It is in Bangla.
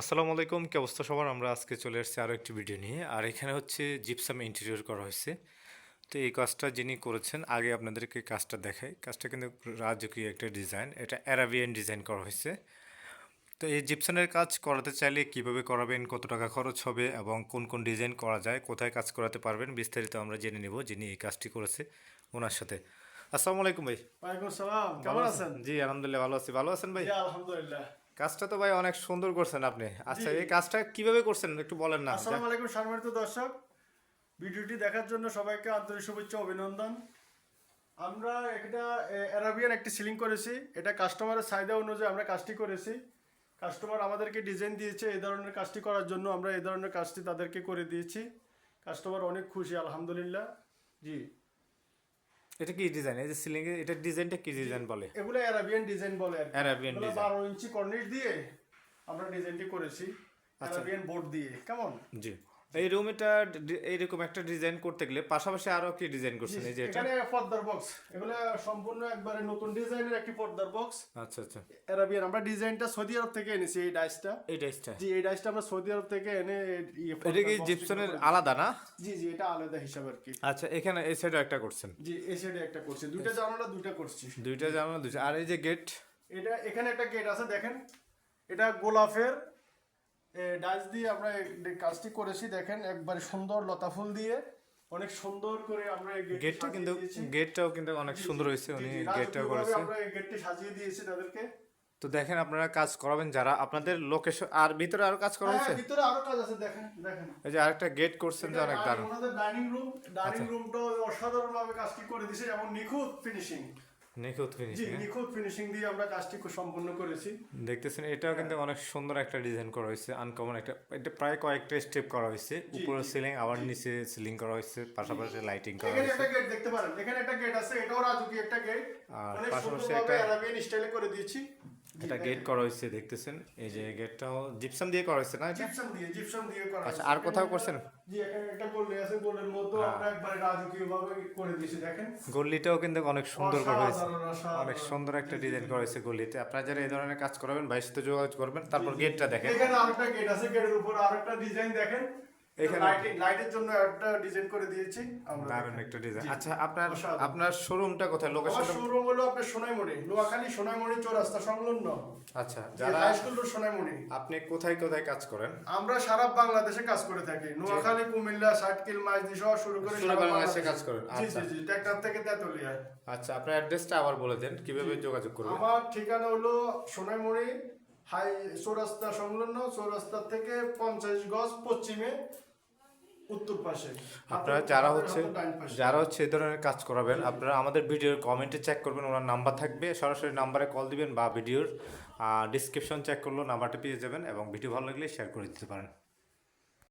আসসালামু আলাইকুম। কি অবস্থা সবার? আমরা আজকে চলে এসেছি আরও একটি ভিডিও নিয়ে। আর এখানে হচ্ছে জিপসাম ইন্টেরিয়র করা হয়েছে। তো এই কাজটা যিনি করেছেন আগে আপনাদেরকে কাজটা দেখাই। কাজটা কিন্তু রাজকীয় একটা ডিজাইন এটা অ্যারাবিয়ান ডিজাইন করা হয়েছে। তো এই জিপসানের কাজ করাতে চাইলে কীভাবে করাবেন কত টাকা খরচ হবে এবং কোন কোন ডিজাইন করা যায় কোথায় কাজ করাতে পারবেন বিস্তারিত আমরা জেনে নেব যিনি এই কাজটি করেছে ওনার সাথে। আসসালামু আলাইকুম ভাই। ওয়ালাইকুম সালাম কেমন আছেন? জি আলহামদুলিল্লাহ ভালো আছি। ভালো আছেন ভাই? আলহামদুলিল্লাহ। কাজটা তো ভাই অনেক সুন্দর করছেন আপনি। আচ্ছা এই কাজটা কীভাবে করছেন? একটু বলেন না আসসালামু আলাইকুম সম্মানিত দর্শক। ভিডিওটি দেখার জন্য সবাইকে আন্তরিক শুভেচ্ছা অভিনন্দন। আমরা একটা অ্যারাবিয়ান একটি সিলিং করেছি। এটা কাস্টমারের চাহিদা অনুযায়ী আমরা কাজটি করেছি। কাস্টমার আমাদেরকে ডিজাইন দিয়েছে এই ধরনের কাজটি করার জন্য আমরা এই ধরনের কাজটি তাদেরকে করে দিয়েছি। কাস্টমার অনেক খুশি আলহামদুলিল্লাহ। জি। এটা কি ডিজাইন এই যে সিলিং এর এটা ডিজাইনটা কি ডিজাইন বলে? এগুলো অ্যারাবিয়ান ডিজাইন বলে আর। Arabian এগুলো design। ইঞ্চি কর্নিশ দিয়ে আমরা ডিজাইনটি করেছি। অ্যারাবিয়ান বোর্ড দিয়ে। কেমন? জি। এই রুম এটা এইরকম একটা ডিজাইন করতে গেলে পাশাপাশি আরও কি ডিজাইন করছেন এই যে এটা। এখানে পর্দার বক্স এগুলো সম্পূর্ণ একবারে নতুন ডিজাইনের একটি পর্দার বক্স আচ্ছা আচ্ছা। অ্যারাবিয়ান আমরা ডিজাইনটা সৌদি আরব থেকে এনেছি এই ডাইসটা এই ডাইসটা জি এই ডাইসটা আমরা সৌদি আরব থেকে এনে ইয়ে এটা কি জিপসনের আলাদা না? জি জি এটা আলাদা হিসাব আর কি। আচ্ছা এখানে এই সাইডে একটা করছেন। জি এই সাইডে একটা করছি। দুইটা জানালা দুইটা করছি। দুইটা জানালা দুইটা। আর এই যে গেট এটা এখানে একটা গেট আছে দেখেন। এটা গোলাপের ডাইস দিয়ে আমরা কাজটি করেছি দেখেন একবারে সুন্দর লতা ফুল দিয়ে। অনেক সুন্দর করে আমরা গেটটা কিন্তু। গেটটাও কিন্তু অনেক সুন্দর হয়েছে উনি গেটটা করেছে আমরা গেটটি সাজিয়ে দিয়েছি তাদেরকে। তো দেখেন আপনারা কাজ করাবেন যারা আপনাদের লোকেশন আর ভিতরে আরও কাজ করা হয়েছে? হ্যাঁ, ভিতরে আরও কাজ আছে দেখেন দেখেন। এই যে আরেকটা গেট করছেন যে অনেক দারুণ। ডাইনিং রুম ডাইনিং আচ্ছা। রুমটাও অসাধারণ ভাবে কাজটি করে দিয়েছে এবং নিখুঁত ফিনিশিং নিখুঁত ফিনিশিং নিখুঁত ফিনিশিং দিয়ে আমরা কাজটি সম্পূর্ণ করেছি। দেখতেছেন এটাও কিন্তু অনেক সুন্দর একটা ডিজাইন করা হয়েছে আনকমন একটা এটা প্রায় কয়েকটা স্টেপ করা হয়েছে। উপরে সিলিং আবার নিচে সিলিং করা হয়েছে পাশাপাশি লাইটিং করা হয়েছে। একটা গেট দেখতে পারেন এখানে একটা গেট আছে এটাও রাজুকি একটা গেট আর পাশাপাশি একটা- স্টাইলে করে দিয়েছি। এটা গেট করা হয়েছে দেখতেছেন? এই যে গেটটাও জিপসাম দিয়ে করা হয়েছে না এটা? জিপসাম দিয়ে জিপসাম দিয়ে করা আচ্ছা, আর কোথাও করছেন? জি এখানে একটা গোল্ডে আছে গোল্ডের মধ্যেও হ্যাঁ। আমরা একবারে রাজকীয় ভাবে করে দিয়েছি দেখেন। গল্লিটাও কিন্তু অনেক সুন্দর করা হয়েছে। অনেক সুন্দর একটা ডিজাইন করা হয়েছে গল্লিতে আপনারা যারা এই ধরনের কাজ করাবেন বাইশ সাথে যোগাযোগ করবেন তারপর গেটটা দেখেন। এখানে আরেকটা গেট আছে গেটের উপর আরেকটা ডিজাইন দেখেন। এখানে- লাইটের জন্য একটা ডিজাইন করে দিয়েছি আমরা দারুণ একটা ডিজাইন আচ্ছা আপনার আপনার শোরুমটা কোথায়? আমার শোরুম হলো আপনার সোনাইমুড়ি নোয়াখালী সোনাইমুড়ি চৌরাস্তা সংলগ্ন। আচ্ছা যারা সোনাইমুড়ি। আপনি কোথায় কোথায় কাজ করেন? আমরা সারা বাংলাদেশে কাজ করে থাকি। নোয়াখালী কুমিল্লা ষাটকিল মাইজদি সহ শুরু করে সারা বাংলাদেশে কাজ করেন, জি আচ্ছা। জি জি ট্রাক্টর থেকে তেতুলিয়া। আচ্ছা আপনার অ্যাড্রেসটা আবার বলে দেন কীভাবে যোগাযোগ করবেন? আমার ঠিকানা হলো সোনাইমুড়ি হাই চৌরাস্তা সংলগ্ন চৌরাস্তা থেকে পঞ্চাশ গজ পশ্চিমে উত্তর পাশে। আপনারা যারা হচ্ছে। যারা হচ্ছে এই ধরনের কাজ করাবেন আপনারা আমাদের ভিডিওর কমেন্টে চেক করবেন ওনার নাম্বার থাকবে। সরাসরি নাম্বারে কল দিবেন বা ভিডিওর ডিসক্রিপশন চেক করলেও নাম্বারটা পেয়ে যাবেন এবং ভিডিও ভালো লাগলে শেয়ার করে দিতে পারেন।